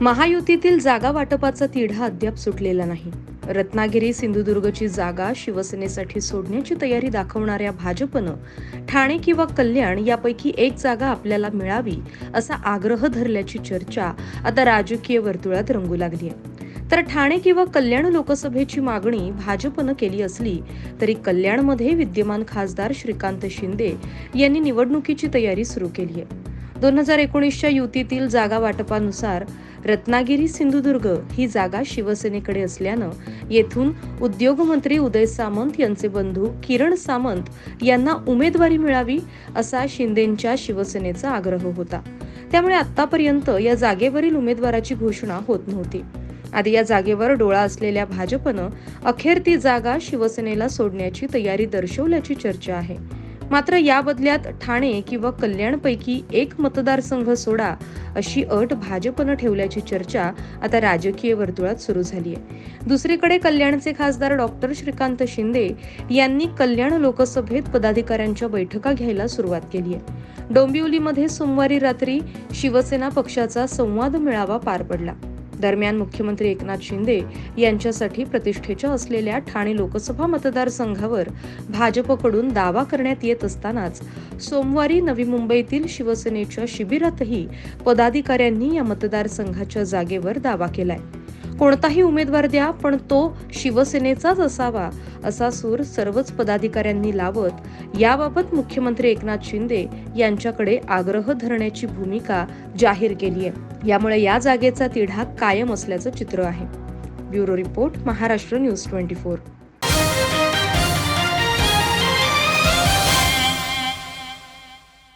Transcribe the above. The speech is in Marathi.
महायुतीतील जागा वाटपाचा तिढा अद्याप सुटलेला नाही. रत्नागिरी सिंधुदुर्गची जागा शिवसेनेसाठी सोडण्याची तयारी दाखवणाऱ्या भाजपनं ठाणे किंवा कल्याण यापैकी एक जागा आपल्याला मिळावी असा आग्रह धरल्याची चर्चा आता राजकीय वर्तुळात रंगू लागली आहे. तर ठाणे किंवा कल्याण लोकसभेची मागणी भाजपनं केली असली तरी कल्याणमध्ये विद्यमान खासदार श्रीकांत शिंदे यांनी निवडणुकीची तयारी सुरू केली आहे. दोन हजार एकोणीसच्या युतीतील जागा वाटपानुसार रत्नागिरी सिंधुदुर्ग ही जागा शिवसेनेकडे असल्यानं येथून उद्योगमंत्री उदय सामंत यांचे बंधू किरण सामंत यांना उमेदवारी मिळावी असा शिंदेंच्या शिवसेनेचा आग्रह होता. त्यामुळे आतापर्यंत या जागेवरील उमेदवाराची घोषणा होत नव्हती. आधी या जागेवर डोळा असलेल्या भाजपनं अखेर ती जागा शिवसेनेला सोडण्याची तयारी दर्शवल्याची चर्चा आहे. मात्र या बदल्यात ठाणे किंवा कल्याणपैकी एक मतदारसंघ सोडा अशी अट भाजपनं ठेवल्याची चर्चा आता राजकीय वर्तुळात सुरू झाली आहे. दुसरीकडे कल्याणचे खासदार डॉक्टर श्रीकांत शिंदे यांनी कल्याण लोकसभेत पदाधिकाऱ्यांच्या बैठका घ्यायला सुरुवात केली आहे. डोंबिवलीमध्ये सोमवारी रात्री शिवसेना पक्षाचा संवाद मेळावा पार पडला. दरम्यान मुख्यमंत्री एकनाथ शिंदे यांच्यासाठी प्रतिष्ठेच्या असलेल्या ठाणे लोकसभा मतदारसंघावर भाजपकडून दावा करण्यात येत असतानाच सोमवारी नवी मुंबईतील शिवसेनेच्या शिबिरातही पदाधिकाऱ्यांनी या मतदारसंघाच्या जागेवर दावा केलाय. कोणताही उमेदवार द्या पण तो शिवसेनेचाच असावा असा सूर सर्वच पदाधिकाऱ्यांनी लावत याबाबत मुख्यमंत्री एकनाथ शिंदे यांच्याकडे आग्रह धरण्याची भूमिका जाहीर केली आहे. यामुळे या जागेचा तिढा कायम असल्याचं चित्र आहे. Bureau report Maharashtra news twenty four.